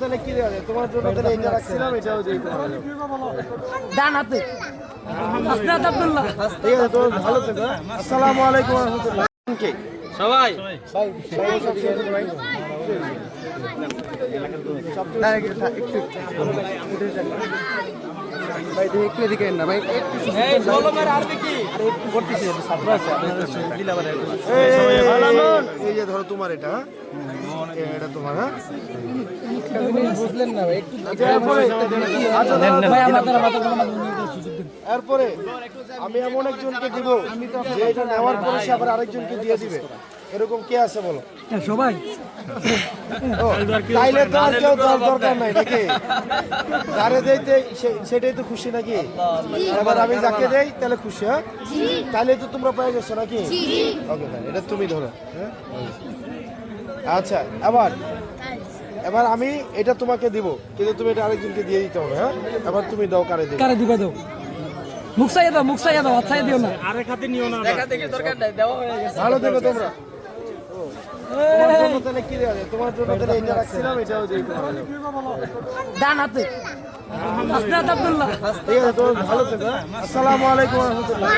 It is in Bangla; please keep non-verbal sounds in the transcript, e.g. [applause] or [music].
তাহলে কি দেওয়া তোমার জন্য তাহলে এটা রাখছিলাম এটাও দিয়ে ডান হাতে। ঠিক আছে তোমার ভালো থেকো হ্যাঁ? আসসালামু আলাইকুম রহমতুল্লাহ। সবাই। ভাই ভাই দেখি একটু এদিকে না ভাই। একটু এই কলমের কি আরে একটু করতেছি ছাত্র আছে। আপনাদের তোমার এটা হ্যাঁ? এটা তোমার বুঝলেন না এরপরে আমি এমন একজনকে দিব যে এটা নেওয়ার পরে সে আবার আরেকজনকে দিয়ে দিবে। এরকম কে আছে বলো? সবাই? [laughs] তাইলে তো আর কেউ দরকার নাই নাকি? যারে দেইতে সেটাই তো খুশি নাকি? এবার আমি যাকে দেই তাহলে খুশি হ্যাঁ? তাহলে তো তোমরা পেয়ে গেছো নাকি? ওকে এটা তুমি ধরো হ্যাঁ? আচ্ছা আবার এবার আমি এটা তোমাকে দিব কিন্তু তুমি এটা আরেকজনকে দিয়ে দিতে হবে হ্যাঁ? এবার তুমি দাও কারে দেবে? কারে দিবে দাও? মুখ সাইয়া দাও মুখ সাইয়া দাও হাত দিও না। দেখা দেখি দরকার নাই দেওয়া হয়ে গেছে। ভালো থেকো তোমরা। তোমার জন্য তাহলে কি দেওয়া যায়? তোমার জন্য তাহলে এটা রাখছিলাম এটাও দিয়ে দেওয়া যাবে। ডান হাতে। হাসনাত আব্দুল্লাহ। ঠিক আছে তোমার ভালো থেকো হ্যাঁ? আসসালামু আলাইকুম রহমতুল্লাহ।